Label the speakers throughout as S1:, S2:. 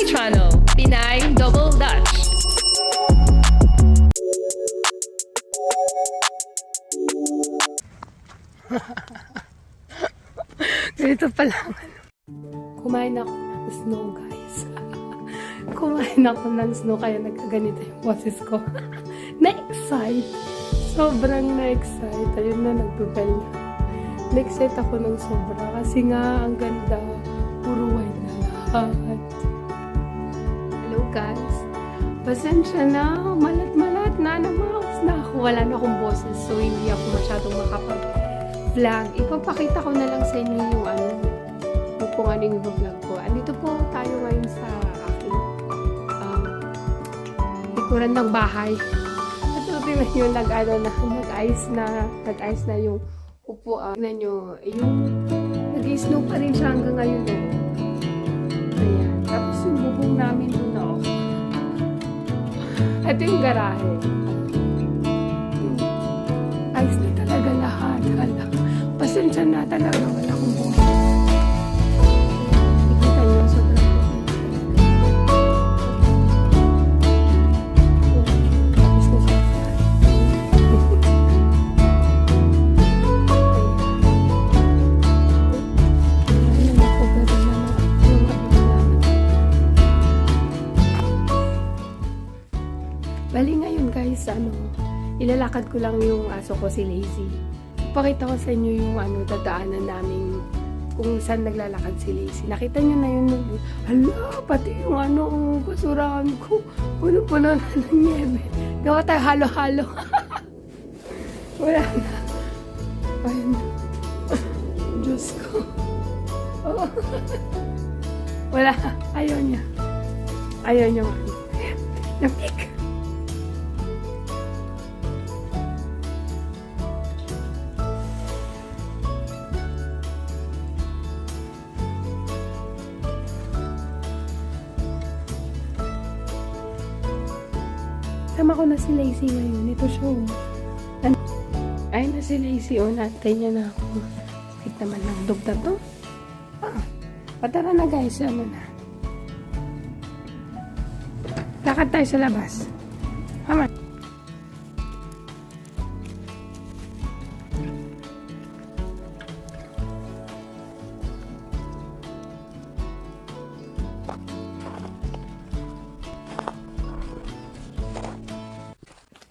S1: Pinay Channel, Pinay Double Dutch. Ganito pa. Ano. Kumain ako ng snow, guys. Kumain ako ng snow, kaya nagkaganito yung boses ko. na-excite. Sobrang na-excite. Ayun na, nagpupal na. Na-excite ako ng sobra. Kasi nga, ang ganda. Puro wine na lang. Guys. Pasensya na. Malat-malat na na mouse na ako. Wala na akong boses, so hindi ako masyadong makapag-vlog. Ipapakita ko na lang sa inyo yung ano, yung kung ano yung vlog ko. Andito po tayo ngayon sa aking um, likuran ng bahay. At ito tingnan nyo, nag-ano na, nag-ice na, nag-ice na yung upuan. Tingnan nyo, yung nag-snow pa rin siya hanggang ngayon. Oh. Ayan. Tapos yung bubong namin doon na oh. Ito yung garahe. Ayos na talaga lahat. Hala. Pasensya na ilalakad ko lang yung aso ko si Lazy. Pakita ko sa inyo yung ano, dadaanan namin kung saan naglalakad si Lazy. Nakita nyo na yun. Hala, pati yung ano, basurahan ko. Puno-puno na ng niebe. Gawa tayo halo-halo. Wala na. Ayun. Diyos ko. Wala. Ayaw niya. Ayaw niya. Napik. Sama ko na si Lacey ngayon. Ito siya. oh. An- Ay na si Lacey. O, nantay niya na ako. Sakit naman ng dog na to. Ah, patara na guys. Ano na. Lakad tayo sa labas. Tama.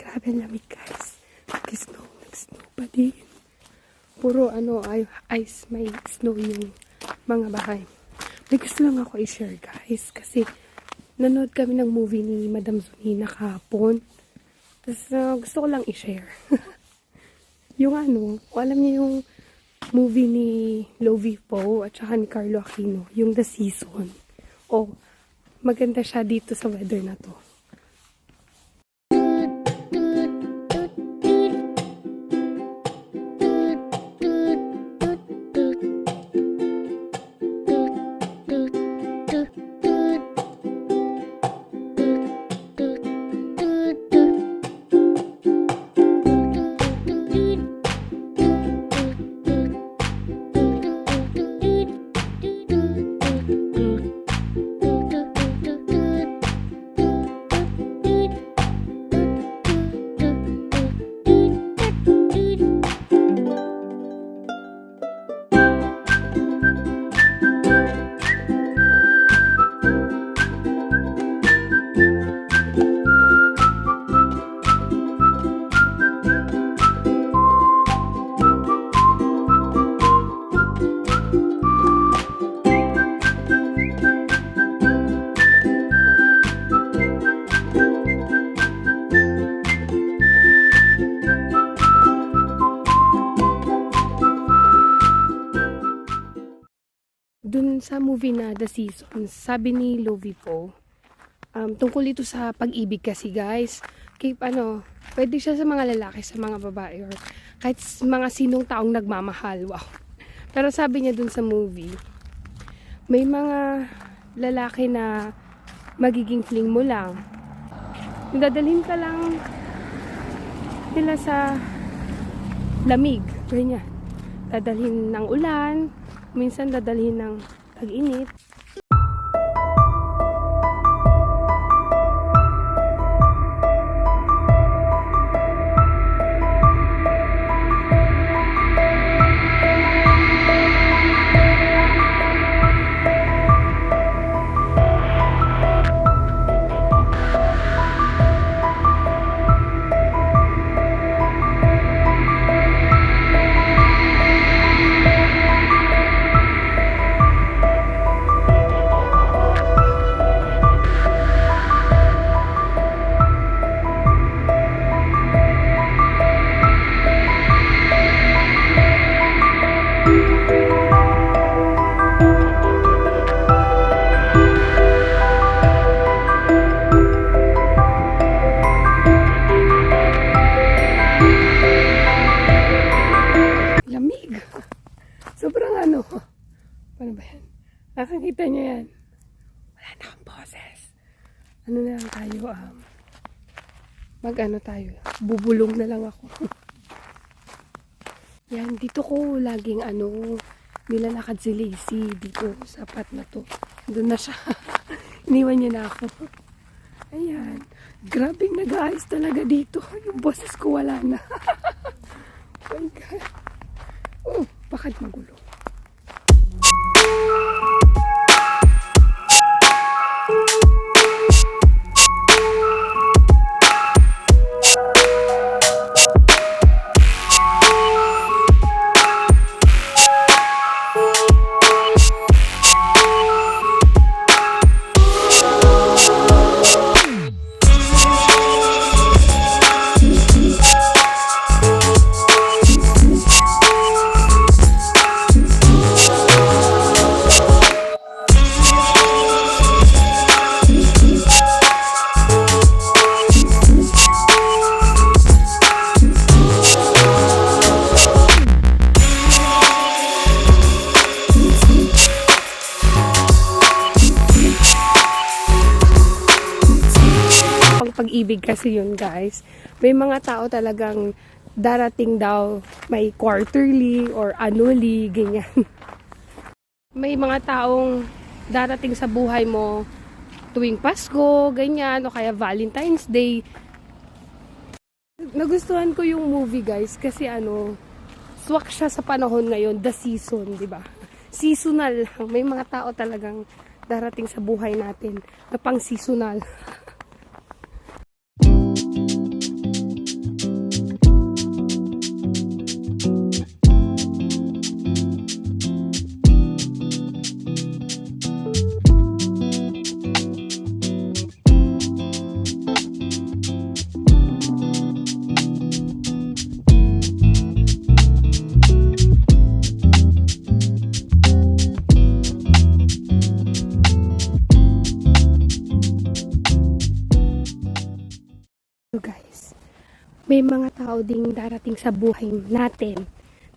S1: Grabe ang lamig guys. Nag-snow, nag-snow pa din. Puro ano, ice, may snow yung mga bahay. May gusto lang ako i-share guys. Kasi nanood kami ng movie ni Madam Zunina kahapon. Tapos uh, gusto ko lang i-share. yung ano, alam niyo yung movie ni Lovie Poe at saka ni Carlo Aquino, yung The Season. Oh, maganda siya dito sa weather na to. Movie na The Season, sabi ni Lovie Poe, um, tungkol ito sa pag-ibig kasi guys. Keep ano, pwede siya sa mga lalaki, sa mga babae, or kahit mga sinong taong nagmamahal. Wow. Pero sabi niya dun sa movie, may mga lalaki na magiging fling mo lang. Dadalhin ka lang nila sa lamig, ganyan. Dadalhin ng ulan, minsan dadalhin ng tag-init. Paano Wala na akong boses. Ano na lang tayo, um, mag ano tayo, bubulong na lang ako. yan, dito ko laging ano, nilalakad si Lacey dito sa pat na to. Doon na siya. Iniwan niya na ako. Ayan. Grabing nag-aayos talaga dito. Yung boses ko wala na. oh my God. Oh, bakit magulo? Pag-ibig kasi yun, guys. May mga tao talagang darating daw may quarterly or annually, ganyan. May mga taong darating sa buhay mo tuwing Pasko, ganyan, o kaya Valentine's Day. Nagustuhan ko yung movie, guys, kasi ano, swak siya sa panahon ngayon, the season, di ba? Seasonal lang. May mga tao talagang darating sa buhay natin na pang seasonal. may mga tao ding darating sa buhay natin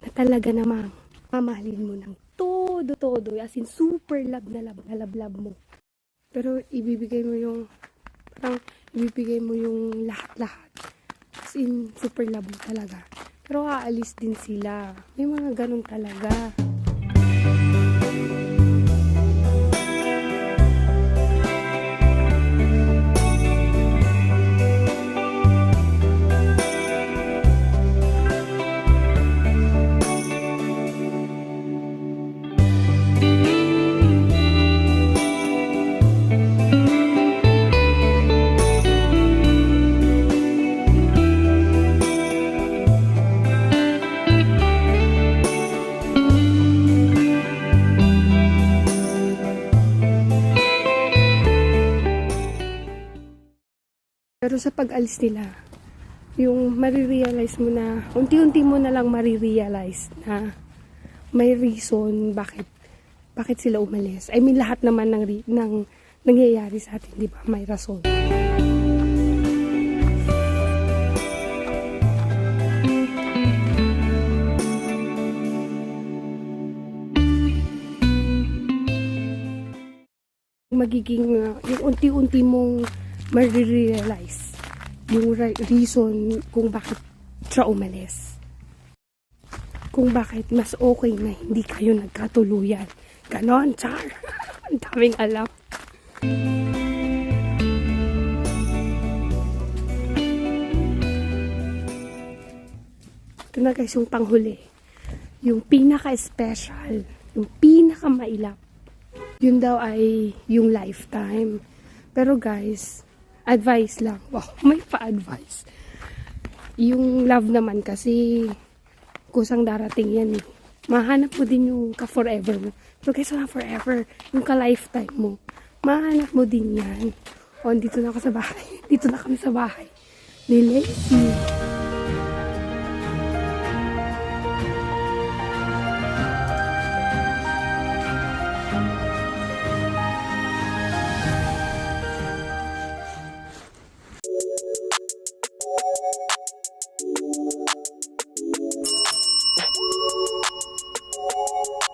S1: na talaga namang mamahalin mo ng todo-todo. As in, super love na love na love, love mo. Pero ibibigay mo yung, parang ibibigay mo yung lahat-lahat. As in, super love mo talaga. Pero aalis din sila. May mga ganun talaga. Pero sa pag-alis nila, yung marirealize mo na, unti-unti mo na lang marirealize na may reason bakit bakit sila umalis. I mean, lahat naman ng, ng nangyayari sa atin, di ba? May rason. magiging uh, yung unti-unti mong marirealize yung reason kung bakit siya umalis. Kung bakit mas okay na hindi kayo nagkatuluyan. Ganon, char. Ang daming alam. Ito na guys yung panghuli. Yung pinaka-special. Yung pinaka-mailap yun daw ay yung lifetime. Pero guys, advice lang. Wow, may pa-advice. Yung love naman kasi kusang darating yan eh. Mahanap mo din yung ka-forever mo. Pero guys, wala forever. Yung ka-lifetime mo. Mahanap mo din yan. O, dito na ako sa bahay. Dito na kami sa bahay. Ni Lacey.